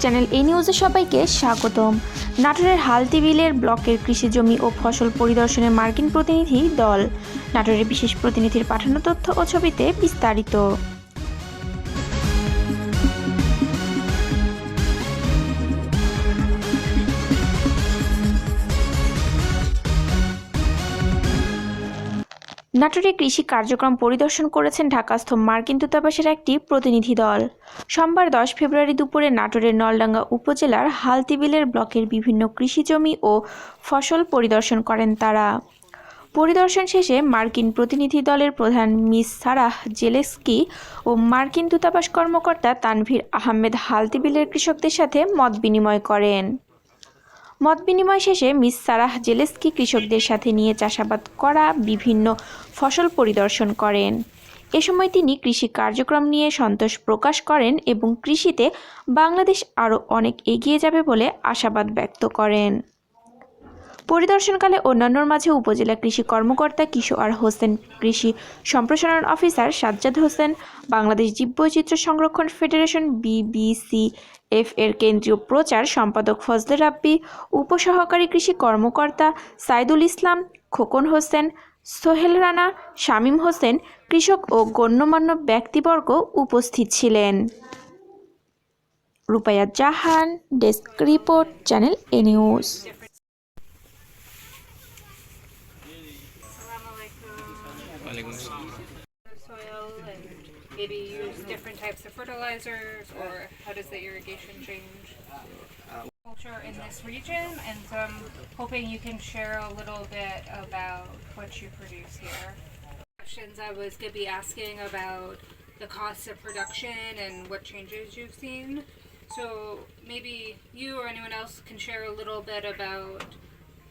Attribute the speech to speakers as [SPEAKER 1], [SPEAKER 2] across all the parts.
[SPEAKER 1] Channel এ নিউজে সবাইকে স্বাগতম। নাটোরের হালতি বিলের ব্লকের কৃষি জমি ও ফসল পরিদর্শনে মার্কিন প্রতিনিধি দল। নাটোরের বিশেষ প্রতিনিধির পাঠানো তথ্য ও ছবিতে বিস্তারিত। নাটোরে কৃষি কার্যক্রম পরিদর্শন করেছেন ঢাকাস্থ মার্কিন দূতাবাসের একটি প্রতিনিধি দল। সোমবার দশ ফেব্রুয়ারি দুপুরে নাটোরের নলডাঙ্গা উপজেলার হালতিবিলের ব্লকের বিভিন্ন কৃষি জমি ও ফসল পরিদর্শন করেন তারা। পরিদর্শন শেষে মার্কিন প্রতিনিধি দলের প্রধান মিস সারাহ জেলেস্কি ও মার্কিন দূতাবাস কর্মকর্তা তানভীর আহমেদ হালতিবিলের কৃষকদের সাথে মত বিনিময় করেন। মত বিনিময় শেষে মিস সারাহ জেলেস্কি কৃষকদের সাথে নিয়ে চাষাবাদ করা বিভিন্ন ফসল পরিদর্শন করেন। এ সময় তিনি কৃষি কার্যক্রম নিয়ে সন্তোষ প্রকাশ করেন এবং কৃষিতে বাংলাদেশ আরও অনেক এগিয়ে যাবে বলে আশাবাদ ব্যক্ত করেন। পরিদর্শনকালে অন্যান্যর মাঝে উপজেলা কৃষি কর্মকর্তা কিশোর হোসেন, কৃষি সম্প্রসারণ অফিসার সাজ্জাদ হোসেন, বাংলাদেশ জীববৈচিত্র্য সংরক্ষণ ফেডারেশন বিবিসি এফ এর কেন্দ্রীয় প্রচার সম্পাদক ফজলে রাব্বি, উপসহকারী কৃষি কর্মকর্তা সাইদুল ইসলাম, খোকন হোসেন, সোহেল রানা, শামীম হোসেন, কৃষক ও গণ্যমান্য ব্যক্তিবর্গ উপস্থিত ছিলেন। Rupaya Jahan, desk
[SPEAKER 2] report, channel
[SPEAKER 3] A news. Maybe use different types of fertilizers or how does the irrigation change? Culture in this region and so I'm hoping you can share a little bit about what you produce here. Questions I was gonna be asking about the cost of production and what changes you've seen. So maybe you or anyone else can share a little bit about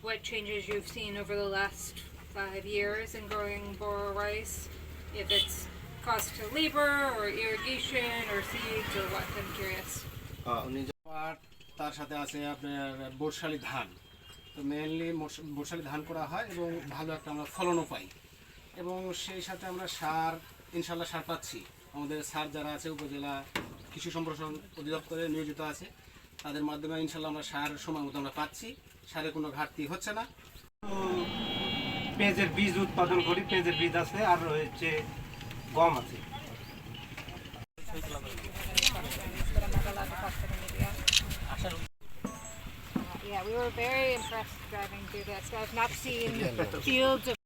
[SPEAKER 3] what changes you've seen over the last five years in growing Boro rice, if it's cost to labor or irrigation or seeds or what, I'm curious.
[SPEAKER 4] উনি পাট তার সাথে আছে আপনার বর্ষালি ধান। তো mainly Barshali ধান করা হয় এবং ভালো একটা আমরা ফলনও পাই। এবং সেই সাথে আমরা সার ইনশাল্লাহ সার পাচ্ছি। আমাদের সার যারা আছে উপজেলা কৃষি সম্প্রসারণ অধিদপ্তরে নিয়োজিত আছে তাদের মাধ্যমে ইনশাল্লাহ আমরা সার সময় মতো আমরা পাচ্ছি। সারের কোনো ঘাটতি হচ্ছে না।
[SPEAKER 5] পেঁয়াজের বীজ উৎপাদন করি পেঁয়াজের বীজ আছে আর হচ্ছে গম আছে
[SPEAKER 3] Yeah, we were very impressed driving through this. I've not seen fields of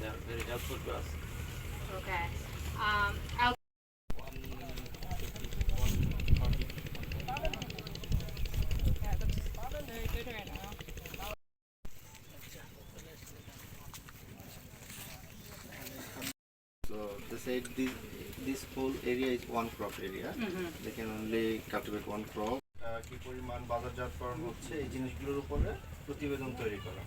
[SPEAKER 2] They are very helpful to us.
[SPEAKER 3] Okay. Um,
[SPEAKER 6] said this, this whole area is one crop area. Mm-hmm. They can only cultivate one crop. কি পরিমাণ বাজারজাতকরণ হচ্ছে এই জিনিসগুলোর উপরে প্রতিবেদন তৈরি করা